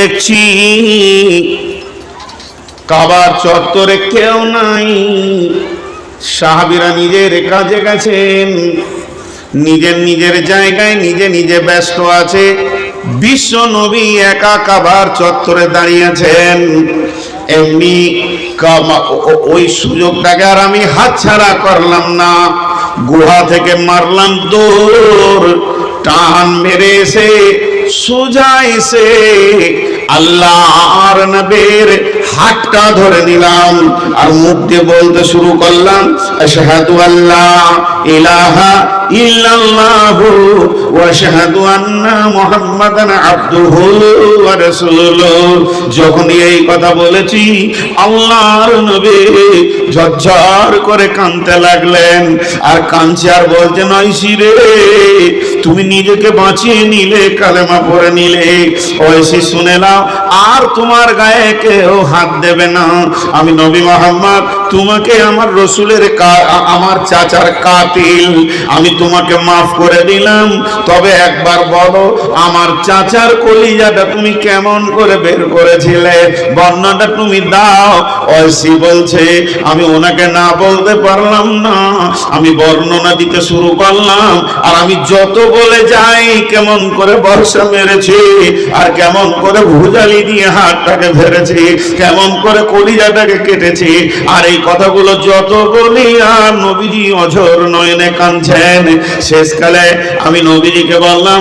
দেখছি। কাবার চত্বরে কেউ নাই। সাহাবিরা নিজের কাজে গেছেন। নিজের নিজের জায়গায় নিজে নিজে ব্যস্ত আছে। বিশ্ব নবী একা কাবার চত্বরে দাঁড়িয়েছেন এমনি ওই সুযোগটাকে আর আমি হাতছাড়া করলাম না। গুহা থেকে মারলাম দৌড়। টান মেরে এসে সোজা এসে আল্লাহর নবীর হাতটা ধরে নিলাম আর মুখ দিয়ে বলতে শুরু করলাম, আশহাদু আল্লাহ। ইলাহা যখন এই কথা বলেছি, আল্লাহর নবী ঝরঝর করে কাঁদতে লাগলেন। আর কাঁদছে আর বলতে নয় রে তুমি নিজেকে বাঁচিয়ে নিলে, কালেমা পড়ে নিলে। ওইসি শুনে নাও, আর তোমার গায়ে কেউ হাত দেবে না। আমি নবী মোহাম্মদ তোমাকে আমার রসুলের আমার চাচার কাতিল। আমি তোমাকে মাফ করে দিলাম। তবে একবার বলো, আমার চাচার কলিজাটা তুমি কেমন করে বের করেছিলে? বর্ণনাটা তুমি দাও। ঐশী বলছে, আমি ওনাকে না বলতে পারলাম না। আমি বর্ণনা দিতে শুরু করলাম। আর আমি যত বলে যাই, কেমন করে বর্ষা মেরেছি, আর কেমন করে ভুজালি দিয়ে হাতটাকে ধরেছি, কেমন করে কলিজাটাকে কেটেছি, আর এই কথাগুলো যত বলি আর নবীজি অঝর নয়নে কাঁদছেন। শেষকালে আমি নবীজিকে বললাম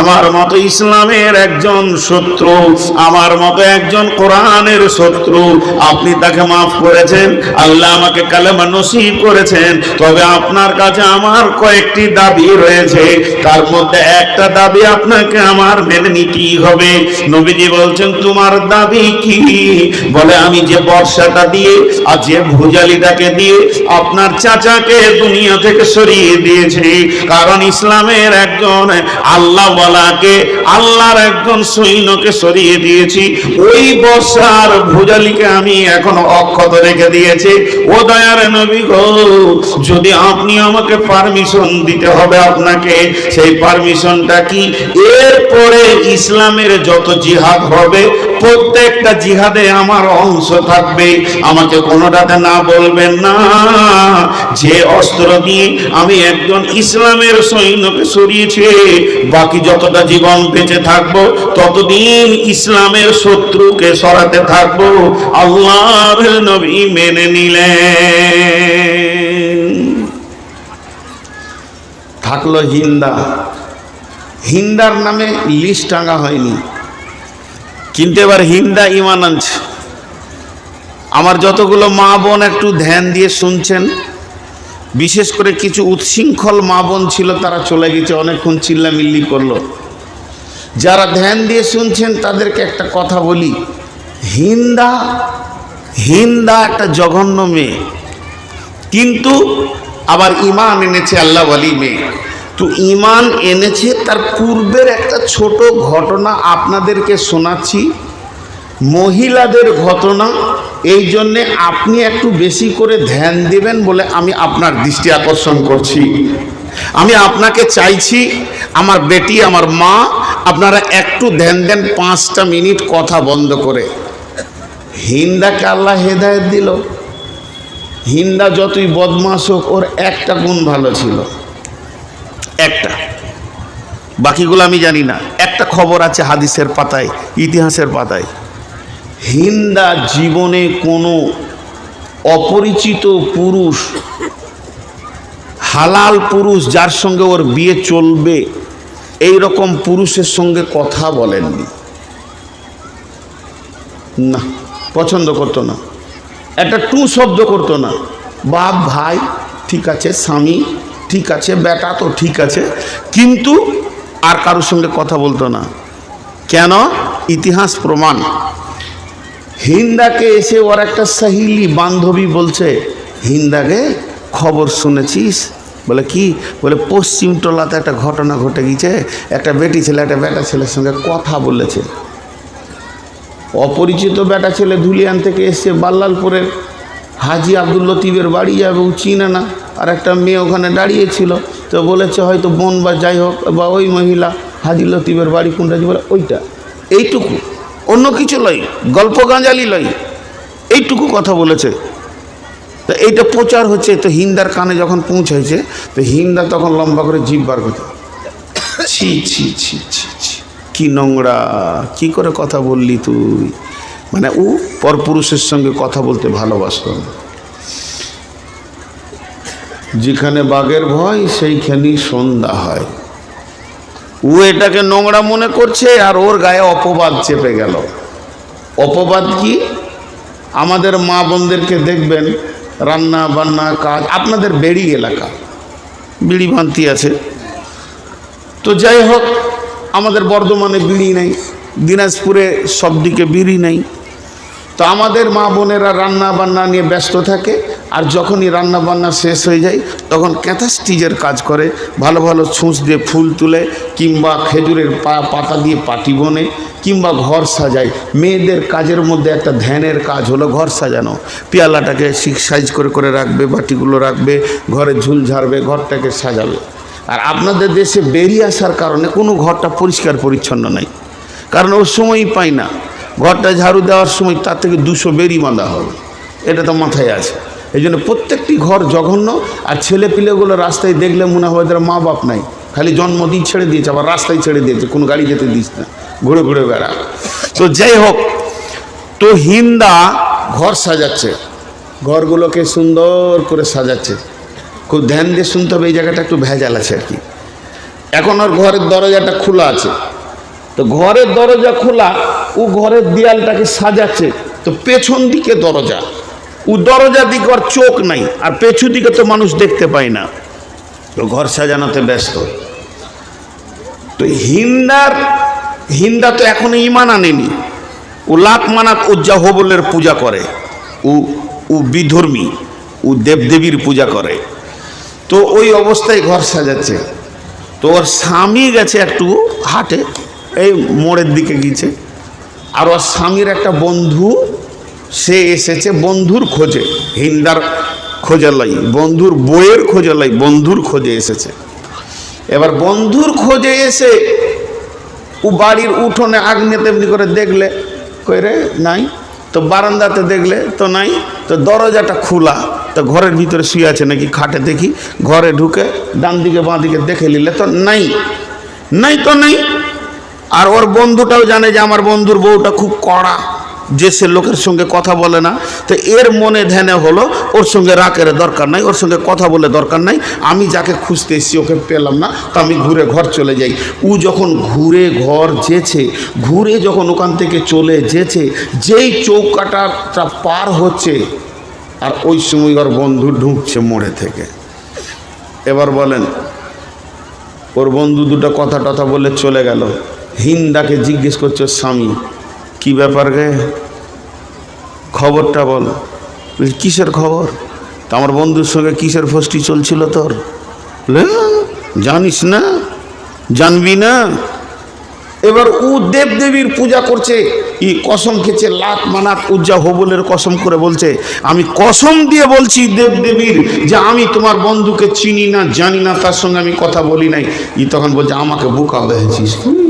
আমার মতো ইসলামের একজন শত্রু, আমার মতো একজন কোরআনের শত্রু, আপনি তাকে মাফ করেছেন, আল্লাহ আমাকে কালেমা নসিব করেছেন, তবে আপনার কাছে আমার কয়েকটি দাবি রয়েছে, তার মধ্যে একটা দাবি আপনাকে আমার মেনে নিতেই হবে। নবীজি বলছেন, তোমার দাবি কি? বলে, আমি যে বর্ষাটা দিয়ে, আর যে ভুজালিটাকে দিয়ে আপনার চাচাকে দুনিয়া থেকে সরিয়ে দিয়েছি। কারণ ইসলামের একজন আল্লাহ বলাকে আল্লাহর একজন সৈন্যকে সরিয়ে দিয়েছি। ওই বর্ষার ভুজালিকে আমি এখনও অক্ষত রেখে দিয়েছি। ও দয়ার নবী গো, যদি আপনি আমাকে পারমিশন দিতে হবে আপনাকে, সেই পারমিশনটা কি? এরপরে ইসলামের যত জিহাদ হবে প্রত্যেকটা জিহাদে আমার অংশ থাকবে। আমাকে কোনোটাতে না বলবেন না। যে অস্ত্র দিয়ে আমি একজন ইসলামের সৈন্যকে সরিয়েছি, বাকি যতটা জীবন বেঁচে থাকব, ততদিন ইসলামের শত্রুকে সরাতে থাকব। আল্লাহর নবী মেনে নিলেন। থাকল হিন্দা। হিন্দার নামে লিস্ট টাঙা হয়নি। কিন্তু এবার হিন্দা ইমান আনছে। আমার যতগুলো মা বোন একটু ধ্যান দিয়ে শুনছেন, বিশেষ করে কিছু উচ্ছৃঙ্খল মা বোন ছিল, তারা চলে গেছে, অনেকক্ষণ চিল্লামিল্লি করল। যারা ধ্যান দিয়ে শুনছেন, তাদেরকে একটা কথা বলি। হিন্দা হিন্দা একটা জঘন্য মেয়ে। কিন্তু আবার ইমান এনেছে আল্লাহ বলি মেয়ে। তো ইমান এনেছে, তার পূর্বের একটা ছোট ঘটনা আপনাদেরকে শোনাচ্ছি। মহিলাদের ঘটনা, এই জন্যে আপনি একটু বেশি করে ধ্যান দিবেন বলে আমি আপনার দৃষ্টি আকর্ষণ করছি। আমি আপনাকে চাইছি, আমার বেটি, আমার মা, আপনারা একটু ধ্যান দেন, পাঁচটা মিনিট কথা বন্ধ করে। হিন্দাকে আল্লাহ হেদায়ত দিল। হিন্দা যতই বদমাস হোক, ওর একটা গুণ ভালো ছিল। একটা। বাকিগুলো আমি জানি না। একটা খবর আছে হাদিসের পাতায়, ইতিহাসের পাতায়। হিন্দা জীবনে কোনো অপরিচিত পুরুষ, হালাল পুরুষ যার সঙ্গে ওর বিয়ে চলবে এই রকম পুরুষের সঙ্গে কথা বলেননি। না, পছন্দ করতো না। একটা টু শব্দ করতো না। বাপ, ভাই, ঠিক আছে, স্বামী ঠিক আছে বেটা তো ঠিক আছে, কিন্তু আর কারোর সঙ্গে কথা বলতো না। কেন? ইতিহাস প্রমাণ। হিন্দাকে এসে ওর একটা সাহিলি বান্ধবী বলছে, হিন্দাকে খবর শুনেছিস? বলে, কি? বলে, পশ্চিম টোলাতে একটা ঘটনা ঘটে গিয়েছে একটা বেটি ছেলে, একটা বেটা ছেলের সঙ্গে কথা বলেছে। অপরিচিত বেটা ছেলে ধুলিয়ান থেকে এসছে বাল্লালপুরের হাজি আব্দুল লতিফের বাড়ি যাবে ও চিনে না। আর একটা মেয়ে ওখানে দাঁড়িয়েছিল তো বলেছে হয়তো বোন বা যাই হোক, বা ওই মহিলা হাজি লতিফের বাড়ি কোনটা বলে, ওইটা। এইটুকু। অন্য কিছু লয় গল্প গাঁজালি লয় এইটুকু কথা বলেছে। তো এইটা প্রচার হচ্ছে, তো হিন্দার কানে যখন পৌঁছাইছে, তো হিন্দা তখন লম্বা করে জিভ বার করতে ছি ছি ছি ছি ছি। কি নোংরা, কি করে কথা বললি তুই? মানে ও পরপুরুষের সঙ্গে কথা বলতে ভালোবাসত না। যেখানে বাঘের ভয়, সেইখানেই সন্ধ্যা হয়। ও এটাকে নোংরা মনে করছে আর ওর গায়ে অপবাদ চেপে গেল। অপবাদ কি? আমাদের মা বোনদেরকে দেখবেন, রান্না বান্না কাজ, আপনাদের বেড়ি এলাকা, বিড়ি ভান্তি আছে। তো যাই হোক, আমাদের বর্ধমানে বিড়ি নেই, দিনাজপুরে সব দিকে বিড়ি নেই। তো আমাদের মা বোনেরা রান্না বান্না নিয়ে ব্যস্ত থাকে আর যখনই রান্না বান্না শেষ হয়ে যায়, তখন ক্যাথাস্টিজের কাজ করে। ভালো ভালো ছুঁচ দিয়ে ফুল তুলে, কিংবা খেজুরের পা, পাতা দিয়ে পাটি বনে, কিংবা ঘর সাজায়। মেয়েদের কাজের মধ্যে একটা ধ্যানের কাজ হলো ঘর সাজানো। পেয়ালাটাকে সাইজ করে করে রাখবে, বাটিগুলো রাখবে, ঘরে ঝুল ঝাড়বে, ঘরটাকে সাজাবে। আর আপনাদের দেশে বেরিয়ে আসার কারণে কোনো ঘরটা পরিষ্কার পরিচ্ছন্ন নাই। কারণ ওর সময়ই পাই না। ঘরটা ঝাড়ু দেওয়ার সময় তার থেকে দুশো বেরি বাঁধা হবে। এটা তো মাথায় আছে। এই জন্য প্রত্যেকটি ঘর জঘন্য, আর ছেলে পিলেগুলো রাস্তায় দেখলে মনে হয় ওদের মা বাপ নাই। খালি জন্মদিন ছেড়ে দিয়েছে, আবার রাস্তায় ছেড়ে দিয়েছে, কোনো গাড়ি যেতে দিস না, ঘুরে ঘুরে বেড়া। তো যাই হোক, তো হিন্দা ঘর সাজাচ্ছে, ঘরগুলোকে সুন্দর করে সাজাচ্ছে। খুব ধ্যান দিয়ে শুনতে হবে, এই জায়গাটা একটু ভেজাল আছে আর কি। এখন ওর ঘরের দরজাটা খোলা আছে। তো ঘরের দরজা খোলা, ও ঘরের দেয়ালটাকে সাজাচ্ছে। তো পেছন দিকে দরজা। দরজা দিকে ওর চোখ নাই, আর পেছু দিকে তো মানুষ দেখতে পায় না। তো ঘর সাজানোতে ব্যস্ত। তো হিন্দার, হিন্দা তো এখনও ইমান আনেনি। ও লাখ মানাত উজ্জা হবলের পূজা করে। ও ও বিধর্মী, ও দেবদেবীর পূজা করে। তো ওই অবস্থায় ঘর সাজাচ্ছে। তো ওর স্বামী গেছে একটু হাটে, এই মোড়ের দিকে গিয়েছে। আর ওর স্বামীর একটা বন্ধু সে এসেছে বন্ধুর খোঁজে, হিন্দার খোঁজে লাই বন্ধুর বইয়ের খোঁজে লাই বন্ধুর খোঁজে এসেছে। এবার বন্ধুর খোঁজে এসে ও বাড়ির উঠোনে আগ্নে তেমনি করে দেখলে, কই রে, নাই? তো বারান্দাতে দেখলে তো নাই, তো দরজাটা খোলা, তো ঘরের ভিতরে শুয়ে আছে নাকি খাটে দেখি, ঘরে ঢুকে ডান দিকে বাঁ দিকে দেখে নিলে তো নাই। নাই তো নাই। আর ওর বন্ধুটাও জানে যে আমার বন্ধুর বউটা খুব কড়া। যে সে লোকের সঙ্গে কথা বলে না, তো এর মনে ধ্যানে হলো, ওর সঙ্গে রাকের দরকার নাই, ওর সঙ্গে কথা বলে দরকার নাই, আমি যাকে খুঁজতে এসেছি ওকে পেলাম না, তো আমি ঘুরে ঘর চলে যাই। ও যখন ঘুরে ঘর যেছে, ঘুরে যখন ওখান থেকে চলে যেছে, যেই চৌকাটাটা পার হচ্ছে, আর ওই সময় ওর বন্ধু ঢুকছে মোড়ে থেকে। এবার বলেন, ওর বন্ধু দুটো কথা টথা বলে চলে গেল। হিন্দাকে জিজ্ঞেস করছে, স্বামী কি ব্যাপার গে? খবরটা বল। কিসের খবর? তা আমার বন্ধুর সঙ্গে কিসের ফষ্টি চলছিল তোর? বলে, "হ্যাঁ, জানিস না? জানবি না? এবার ও দেবদেবীর পূজা করছে। ই কসম খেছে লাখ মানাত উজ্জা হবলের কসম করে বলছে। আমি কসম দিয়ে বলছি দেবদেবীর যে আমি তোমার বন্ধুকে চিনি না জানি না তার সঙ্গে আমি কথা বলি নাই। ই তখন বলছে আমাকে বোকা তুই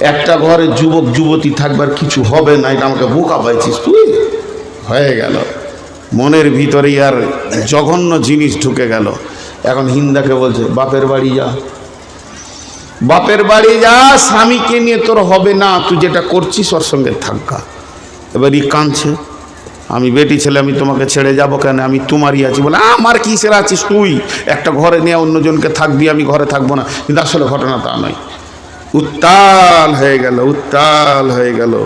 একটা ঘরে যুবক, যুবতী থাকবার কিছু হবে না, এটা আমাকে বোকা পাইছিস তুই? হয়ে গেল। মনের ভিতরেই আর জঘন্য জিনিস ঢুকে গেল। এখন হিন্দাকে বলছে, বাপের বাড়ি যা। বাপের বাড়ি যা, স্বামীকে নিয়ে তোর হবে না। তুই যেটা করছিস ওর সঙ্গে থাকা এবার ই কাঁদছে। আমি বেটি ছেলে, আমি তোমাকে ছেড়ে যাব কেন? আমি তোমারই আছি। বলে, আমার কিসের আছিস তুই? একটা ঘরে নিয়ে অন্যজনকে থাকবি, আমি ঘরে থাকব না। কিন্তু আসলে ঘটনা তা নয়। উত্তাল হয়ে গেল, উত্তাল হয়ে গেল।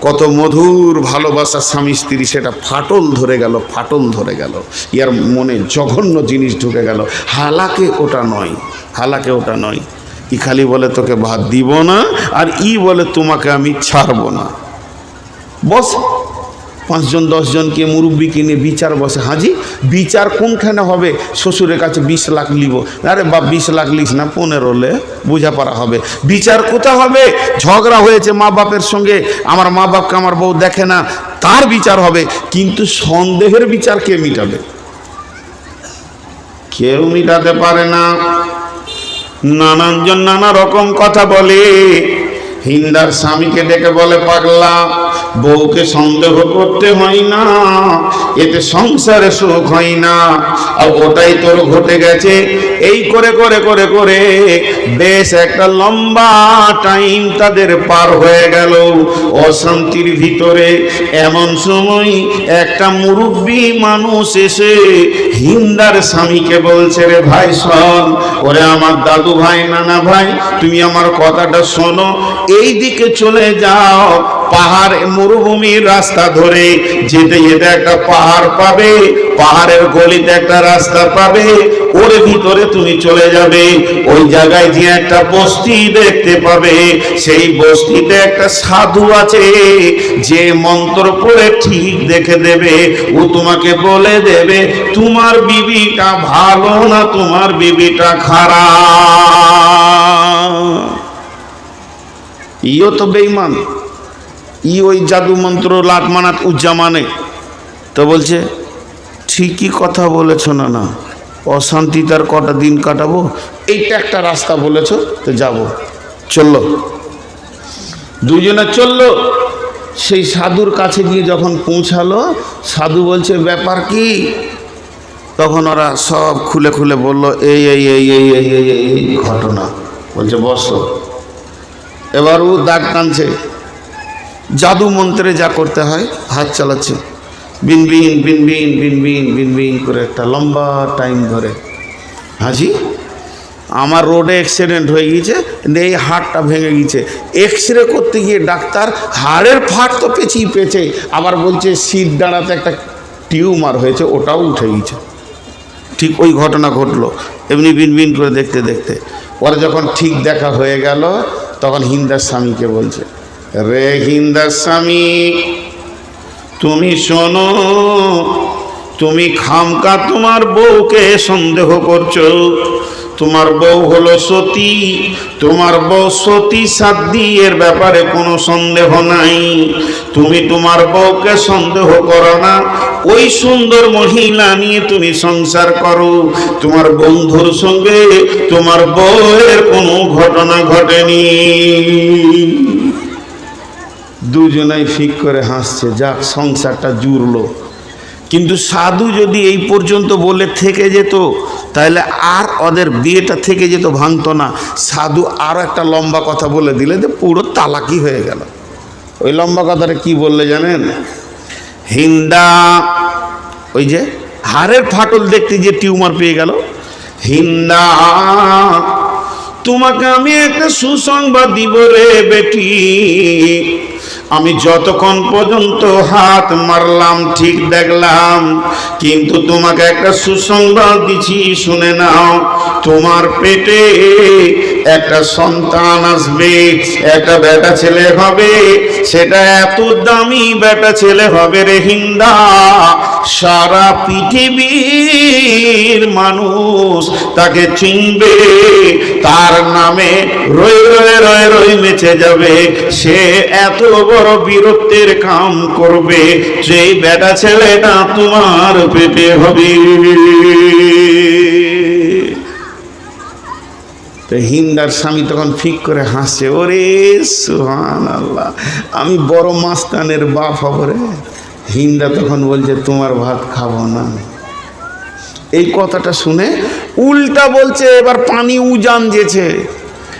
কত মধুর ভালোবাসা স্বামী স্ত্রী, সেটা ফাটল ধরে গেল, ফাটল ধরে গেল। ইয়ার মনে জঘন্য জিনিস ঢুকে গেল। হালাকে ওটা নয়, হালাকে ওটা নয়। ই খালি বলে তোকে ভাত দিব না, আর ই বলে তোমাকে আমি ছাড়ব না। বস। পাঁচজন, দশজনকে মুরব্বীকে কিনে বিচার বসে। হাজি, বিচার কোনখানে হবে? শ্বশুরের কাছে বিশ লাখ লিব। আরে বা বিশ লাখ লিস না, পনেরো লে বোঝাপড়া হবে। বিচার কোথা হবে? ঝগড়া হয়েছে মা বাপের সঙ্গে। আমার মা বাপকে আমার বউ দেখে না, তার বিচার হবে। কিন্তু সন্দেহের বিচার কে মিটাবে? কেউ মিটাতে পারে না। নানানজন নানা রকম কথা বলে। হিন্দার স্বামীকে ডেকে বলে, পাগলা বউকে সন্দেহ করতে হয় না, এতে সংসারে সুখ হয় না। আর ওটাই তোর ঘটে গেছে। এই করে করে করে করে বেশ একটা লম্বা টাইম তাদের পার হয়ে গেল। অশান্তির ভিতরে এমন সময় একটা মুরব্বী মানুষ এসে হিন্দার স্বামীকে বলছে, রে ভাই, শোন, ওরে আমার দাদু ভাই নানা ভাই তুমি আমার কথাটা শোনো। এই দিকে চলে যাও পাহাড় মরুভূমির রাস্তা ধরে যেতে যেতে একটা পাহাড় পাবে, পাহাড়ের গলিতে একটা রাস্তা পাবে, ওর ভিতরে তুমি চলে যাবে, ওই জায়গায় যে একটা বস্তি দেখতে পাবে, সেই বস্তিতে একটা সাধু আছে, যে মন্ত্র পড়ে ঠিক দেখে দেবে, ও তোমাকে বলে দেবে, তোমার বিবিটা ভালো না, তোমার বিবিটা খারাপ। ইও তো বেইমান ই ওই জাদু মন্ত্র লাটমানাত উজ্জামানে। তো বলছে, ঠিকই কথা বলেছ না না অশান্তি তার কটা দিন কাটাবো, এইটা একটা রাস্তা বলেছ, তো যাব। চলল। দুজনে চলল, সেই সাধুর কাছে গিয়ে যখন পৌঁছালো, সাধু বলছে, ব্যাপার কি? তখন ওরা সব খুলে খুলে বলল এই এই এই এই এই এই এই ঘটনা। বলছে, বস। এবার ও দাগ টানছে। জাদু মন্ত্রে যা করতে হয়, হাত চালাচ্ছে। বিনবিন বিনবিন বিনবিন বিনবিন করে একটা লম্বা টাইম ধরে। হাজি, আমার রোডে অ্যাক্সিডেন্ট হয়ে গিয়েছে এই হাড়টা ভেঙে গিয়েছে। এক্স রে করতে গিয়ে ডাক্তার হাড়ের ফাট তো পেঁচেই পেঁচে, আবার বলছে শীত দাঁড়াতে একটা টিউমার হয়েছে, ওটাও উঠে গিয়েছে। ঠিক ওই ঘটনা ঘটলো, এমনি বিনবিন করে দেখতে দেখতে। পরে যখন ঠিক দেখা হয়ে গেল, তখন হিন্দার স্বামীকে বলছে রে হিন্দার স্বামী, তুমি শোনো, তুমি খামকা তোমার বউকে সন্দেহ করছ। তোমার বউ হলো সতী, তোমার বউ সতী সাদ্দি এর ব্যাপারে কোনো সন্দেহ নাই। তুমি তোমার বউকে সন্দেহ করো না, ওই সুন্দর মহিলা নিয়ে তুমি সংসার করো। তোমার বন্ধুর সঙ্গে তোমার বউয়ের কোনো ঘটনা ঘটেনি। দুজনাই ফিক করে হাসছে, যাক সংসারটা জুড়লো। কিন্তু সাধু যদি এই পর্যন্ত বলে থেকে যেত, তাহলে আর ওদের বিয়েটা থেকে যেত ভাঙতো না। সাধু আরও একটা লম্বা কথা বলে দিলে যে পুরো তালাকি হয়ে গেল। ওই লম্বা কথাটা কি বললে জানেন? হিন্দা, ওই যে হাড়ের ফাটল দেখতে যে টিউমার পেয়ে গেল। হিন্দা, তোমাকে আমি একটা সুসংবাদ দিব রে বেটি। আমি যতক্ষণ পর্যন্ত হাত মারলাম, ঠিক দেখলাম, কিন্তু তোমাকে একটা সুসংবাদ দিছি, শুনে নাও। তোমার পেটে একটা সন্তান আসবে, একটা বেটা ছেলে হবে, সেটা এত দামি বেটা ছেলে হবে রে হিন্দা। সারা পৃথিবীর মানুষ তাকে চিনবে। তার নামে রয়ে রয়ে রয়ে রয়ে মেচে যাবে। সে এত বড় বীরত্বের কাম করবে। সেই বেটা ছেলেটা তোমার পেটে হবে। হিন্দার স্বামী তখন ফিক করে হাসছে, ওরে সুহান আল্লাহ আমি বড় মাস্তানের বাপ হব রে। হিন্দা তখন বলছে, তোমার ভাত খাব না। এই কথাটা শুনে উল্টা বলছে, এবার পানি উজান যেছে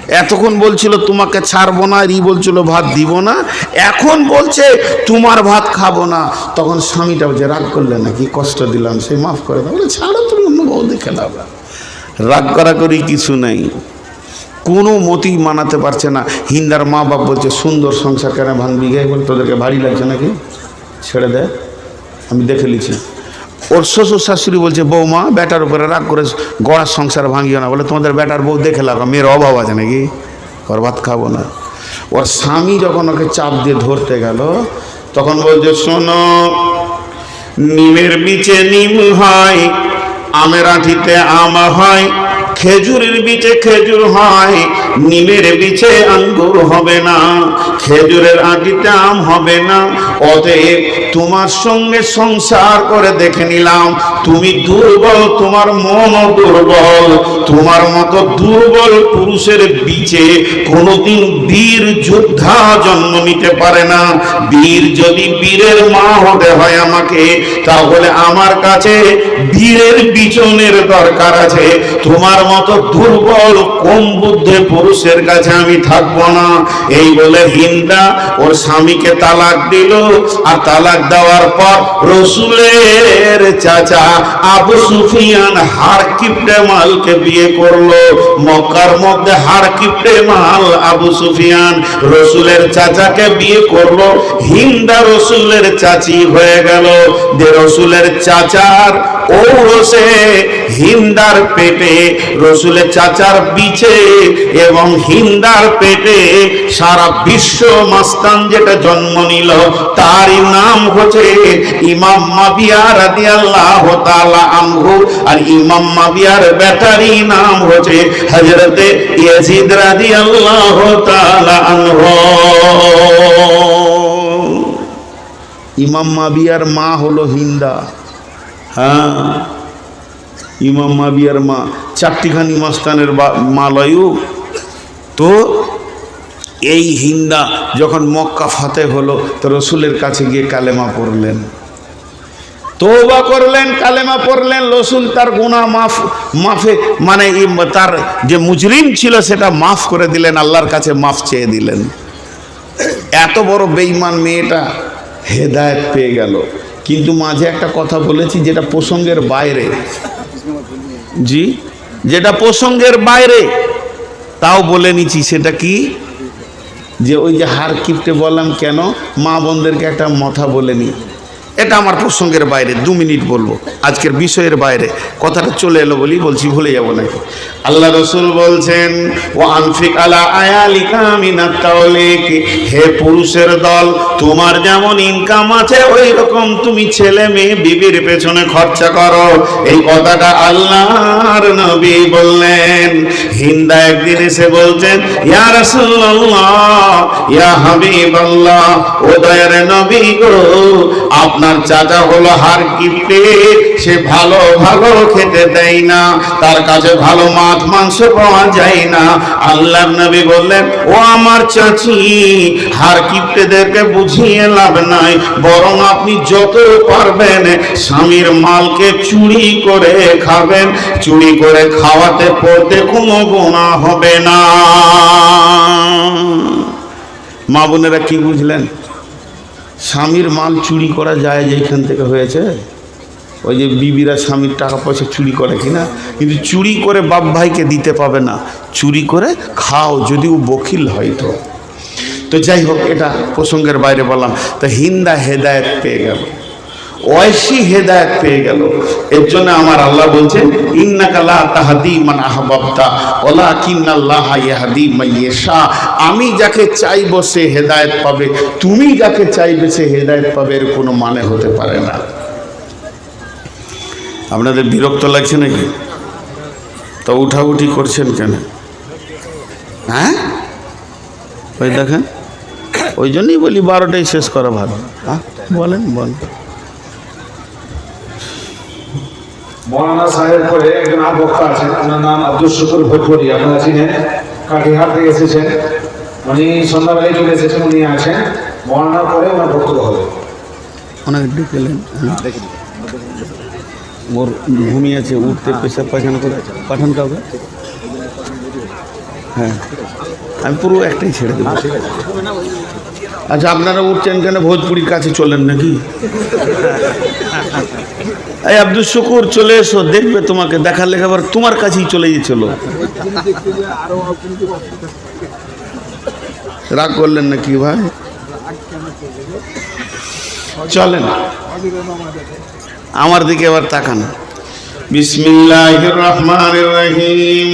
এতক্ষণ বলছিল, তোমাকে ছাড়বো না। রি বলছিল, ভাত দিব না। এখন বলছে, তোমার ভাত খাব না। তখন স্বামীটা বলছে, রাগ করলে নাকি? কষ্ট দিলাম, সে মাফ করে দাও। বলে, ছাড়ো তুমি, অন্য বউ দেখে নাও। রাগ করা করি কিছু নেই। কোনো মতি মানাতে পারছে না। হিন্দার মা বাপ বলছে, সুন্দর সংসার কেন ভাঙবি গে? বলে, তোদেরকে ভারী লাগছে নাকি? ছেড়ে দে, আমি দেখে নিচ্ছি। ওর শ্বশুর শাশুড়ি বলছে, বৌমা, বেটার উপরে রাগ করে গড়ার সংসার ভাঙিও না। বলে, তোমাদের বেটার বউ দেখে লাগো মেয়ের অভাব আছে নাকি? ওর ভাত খাব না। ওর স্বামী যখন ওকে চাপ দিয়ে ধরতে গেল, তখন বলছে, শোনো, নিমের বিচে নিম হয়, আমের আঠিতে আম হয় খেজুরের বিচে খেজুর হয় নিমের বিচে আঙ্গুর হবে না, খেজুরের আটিতে আম হবে না। অতএব তোমার সঙ্গে সংসার করে দেখে নিলাম, তুমি দুর্বল, তোমার মন দুর্বল, তোমার মতো দুর্বল পুরুষের বিচে কোনোদিন বীর যোদ্ধা জন্ম নিতে পারে না। বীর যদি বীরের মা হতে হয় আমাকে, তাহলে আমার কাছে বীরের বিচনের দরকার আছে। তোমার মতো দুর্বল, কম বুদ্ধে পুরুষের কাছে আমি থাকব না। এই বলে হিন্দা ওর স্বামীকে তালাক দিল। আর তালাক দেওয়ার পর রসুলের চাচা আবু সুফিয়ান হার কিপটে মালকে বিয়ে করল। মক্কার মধ্যে হার কিপটে মাল আবু সুফিয়ান রসুলের চাচাকে বিয়ে করল। হিন্দা রসুলের চাচি হয়ে গেল। যে রসুলের চাচার ঔরসে হিন্দার পেটে রসুলের চাচার বিচে এবং হিন্দার পেটে সারা বিশ্ব মাস্তান যেটা জন্ম নিল, তারই নাম হচ্ছে ইমাম মাবিয়া রাদিয়াল্লাহু তাআলা আনহু, আর ইমাম মাবিয়ার ব্যাটারি নাম হচ্ছে হযরতে ইয়াজিদ রাদিয়াল্লাহু তাআলা আনহু। ইমাম মাবিয়ার মা হলো হিন্দা। হ্যাঁ। ইমাম মাবিয়ার মা, চারটিখানি মাস্তানের বা- মা লয়ু। তো এই হিন্দা যখন মক্কা ফাতে হলো, তো রসুলের কাছে গিয়ে কালেমা পড়লেন। তৌবা করলেন, কালেমা পড়লেন, রসুল তার গুনাহ মাফ, মাফে মানে তার যে মুজরিম ছিল সেটা মাফ করে দিলেন, আল্লাহর কাছে মাফ চেয়ে দিলেন। এত বড় বেইমান মেয়েটা হেদায়েত পেয়ে গেল। কিন্তু মাঝে একটা কথা বলেছি যেটা প্রসঙ্গের বাইরে। জি, যেটা প্রসঙ্গের বাইরে, তাও বলে নিচ্ছি, সেটা কি? যে ওই যে হার কিপটে বললাম কেন, মা বোনদেরকে একটা মথা বলে নি। এটা আমার প্রসঙ্গের বাইরে, দু মিনিট বলব। আজকের বিষয়ের বাইরে কথাটা চলে এলো বলি বলছি, ভুলে যাব নাকি? আল্লাহ রসুল বলছেন ও আনফিক আলা আয়ালিকা হে পুরুষের দল, তোমার যেমন ইনকাম আছে ওই রকম তুমি ছেলে মেয়ে বিবির পেছনে খরচা করো। এই কথাটা আল্লাহর নবী বললেন। হিন্দা একদিন এসে বলছেন, ইয়া রাসূলুল্লাহ, ইয়া হাবিবাল্লাহ, ও দয়ার নবী গো, আপনার চাচা হলো হার কিপটে, সে ভালো ভালো খেতে দেয় না। তার কাছে ভালো মাছ, মাংস পাওয়া যায় না। আল্লাহর নবী বললেন, ও আমার চাচি, হার কিপটেদেরকে বুঝিয়ে লাভ নাই। বরং আপনি যত পারবেন স্বামীর মালকে চুরি করে খাবেন। চুরি করে খাওয়াতে পড়তে কোনো গোনা হবে না। মা বোনেরা কি বুঝলেন? স্বামীর মাল চুরি করা যায় যেখান থেকে হয়েছে? ওই যে বিবিরা স্বামীর টাকা পয়সা চুরি করে কিনা? কিন্তু চুরি করে বাপ ভাইকে দিতে পাবে না। চুরি করে খাও যদি ও বকিল হয় তো তো যাই হোক, এটা প্রসঙ্গের বাইরে বললাম। তো হিন্দা হেদায়ত পেয়ে গেল। ঐশী হেদায়ত পেয়ে গেল। এর জন্য আমার আল্লাহ বলছেন, ইন্নাকা লা তাহদি মান আহবাবতা, ওয়ালাকিন্নাল্লাহ ইয়াহদি মান ইয়াশা। আমি যাকে চাইব সে হেদায়েত পাবে, তুমি যাকে চাইবে সে হেদায়ত পাবে, এর কোনো মানে হতে পারে না। আপনাদের বিরক্ত লাগছে নাকি? তো উঠাউঠি করছেন কেন? হ্যাঁ? ওই দেখেন, ওই জন্যই বলি বারোটাই শেষ করা ভালো। বলেন বলেন। মৌলানা সাহেব পরে একজন আর বক্তা আছেন। ওনার নাম আব্দুল শুকুর ভোজপুরি। আপনারা চিনেন, কাটিহার থেকে এসেছেন। উনি সন্ধ্যাবেলায় চলে এসেছেন, উনি আছেন। মৌলানার পরে ওনার বক্তব্য হবে। ওনাকে ডেকেলেন ওর আছে, উঠতে পেশাব পায়খানা করে পাঠান কাউকে? হ্যাঁ। আমি পুরো একটাই ছেড়ে দেবো। আচ্ছা আপনারা উঠছেন কেন ভোজপুরির কাছে চলেন নাকি এই আব্দুল শুকুর চলে এসো দেখবে তোমাকে দেখার লেখা আবার তোমার কাছেই চলে গিয়েছিল রাগ করলেন না কি ভাই চলেন আমার দিকে এবার তাকান বিসমিল্লাহির রহমানির রহিম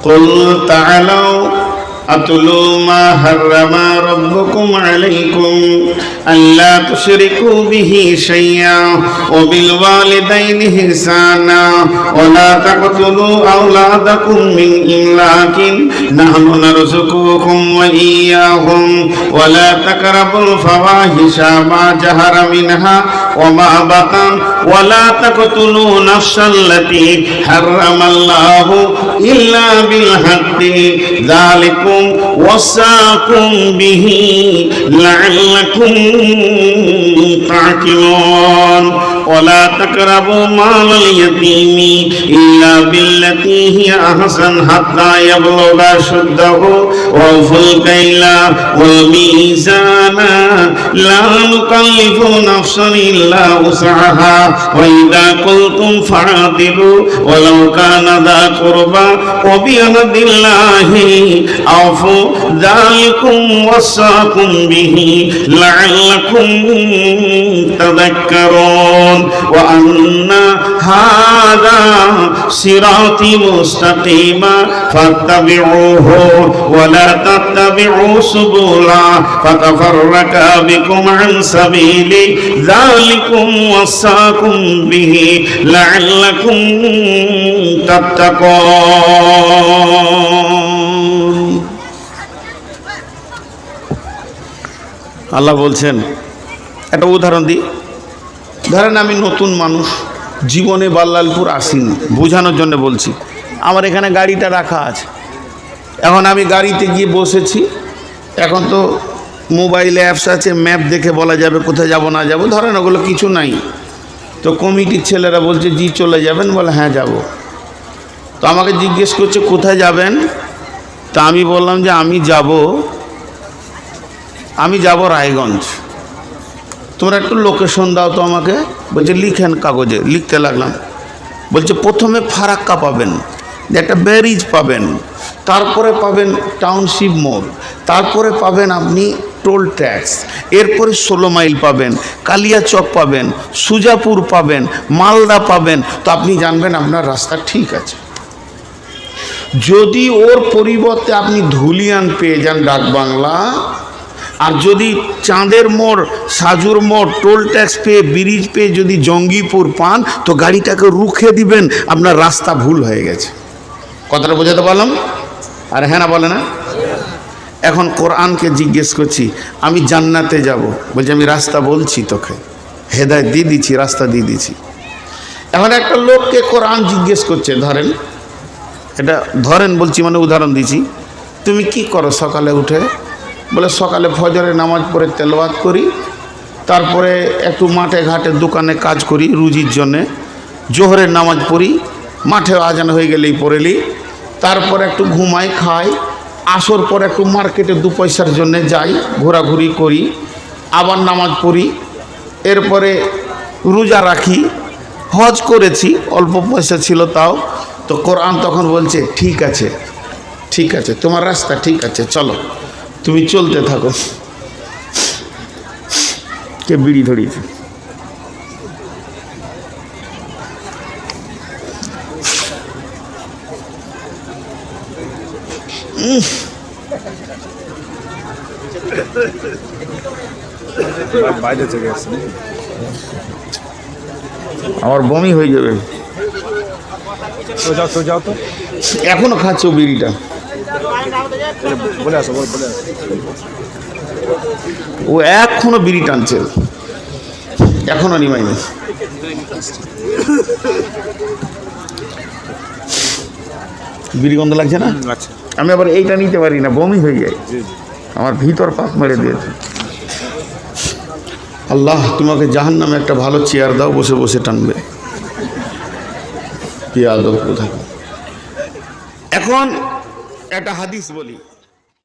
قل تعالوا أتلوا ما حرم ربكم عليكم ألا تشركوا به شيئا وبالوالدين إحسانا ولا تقتلوا أولادكم من إملاق نحن نرزقكم وإياهم ولا تقربوا الفواحش ما جهر منها وما بطن ولا تقتلوا نفسا التي حرم الله إلا بالحق ذلكم وصاكم به لعلكم تعقلون ولا تقربوا مال اليتيم إلا بالتي هي أحسن حتى يبلغ أشده وأوفوا الكيل والميزان لا نكلف نفسا إلا وسعها وإذا قلتم فاعدلوا ولو كان ذا قربى وبعهد الله أوفوا ذلكم وصاكم به لعلكم تذكرون وأن هذا صراطي مستقيما فاتبعوه ولا تتبعوا سبلا فتفرق بكم عن سبيل ذلكم وصاكم به لعلكم تتقون আল্লাহ বলছেন একটা উদাহরণ দিই ধরেন আমি নতুন মানুষ, জীবনে বাল্লালপুর আসিনি, বোঝানোর জন্য বলছি। আমার এখানে গাড়িটা রাখা আছে। এখন আমি গাড়িতে গিয়ে বসেছি, এখন তো মোবাইলে অ্যাপস আছে, ম্যাপ দেখে বলা যাবে কোথায় যাব, না যাব, ধরেন ওগুলো কিছু নাই। তো কমিটির ছেলেরা বলছে, জি, চলে যাবেন? বলে হ্যাঁ যাব। তো আমাকে জিজ্ঞেস করছে, কোথায় যাবেন? তা আমি বললাম যে, আমি যাব আমি যাব রায়গঞ্জ। তোমরা একটু লোকেশন দাও তো আমাকে। বলছে, লিখেন কাগজে। লিখতে লাগলাম। বলছে, প্রথমে ফারাক্কা পাবেন একটা ব্যারিজ পাবেন, তারপরে পাবেন টাউনশিপ মোড় তারপরে পাবেন আপনি টোল ট্যাক্স এরপরে ষোলো মাইল পাবেন, কালিয়াচক পাবেন, সুজাপুর পাবেন, মালদা পাবেন। তো আপনি জানবেন আপনার রাস্তা ঠিক আছে। যদি ওর পরিবর্তে আপনি ধুলিয়ান পেয়ে যান ডাকবাংলা আর যদি চাঁদের মোড়, সাজুর মোড়, টোল ট্যাক্স পেয়ে, ব্রিজ পেয়ে যদি জঙ্গিপুর পান, তো গাড়িটাকে রুখে দিবেন, আপনার রাস্তা ভুল হয়ে গেছে। কথাটা বোঝাতে পারলাম? আর হ্যাঁ না, বলে না। এখন কোরআনকে জিজ্ঞেস করছি, আমি জান্নাতে যাব। বলছি, আমি রাস্তা বলছি তোকে। হেদায় দিয়ে দিচ্ছি, রাস্তা দিয়ে দিচ্ছি। এখন একটা লোককে কোরআন জিজ্ঞেস করছে, ধরেন। এটা ধরেন বলছি মানে উদাহরণ দিছি তুমি কি করো সকালে উঠে? বলে সকালে ফজরে নামাজ পড়ে তেলবাদ করি, তারপরে একটু মাঠে ঘাটে দোকানে কাজ করি রুজির জন্যে, জোহরের নামাজ পড়ি, মাঠে আজান হয়ে গেলেই পড়েলি তারপর একটু ঘুমাই, খাই, আসর পর একটু মার্কেটে দু পয়সার জন্যে যাই, ঘোরাঘুরি করি, আবার নামাজ পড়ি, এরপরে রোজা রাখি, হজ করেছি, অল্প পয়সা ছিল তাও, তো কোরআন তখন বলছে, ঠিক আছে ঠিক আছে, তোমার রাস্তা ঠিক আছে, চলো। তুমি চলতে থাকো। কে বিড়ি ধরিয়েছে? বাইরে থেকে আসছে আমার বমি হয়ে যাবে। তো যাও তো যাও তো। এখনও খাচ্ছ বিড়িটা? বলে আসো বলে আসো। ও এখনও বিড়ি টানছে। এখনও নিমাইনি বিড়ি গন্ধ লাগছে না? আমি আবার এইটা নিতে পারি না বমি হয়ে যায়। আমার ভিতর পাক মেরে দিয়েছে। আল্লাহ তোমাকে জাহান নামে একটা ভালো চেয়ার দাও বসে বসে টানবে। কি আদব কোথায় এখন একটা হাদিস বলি।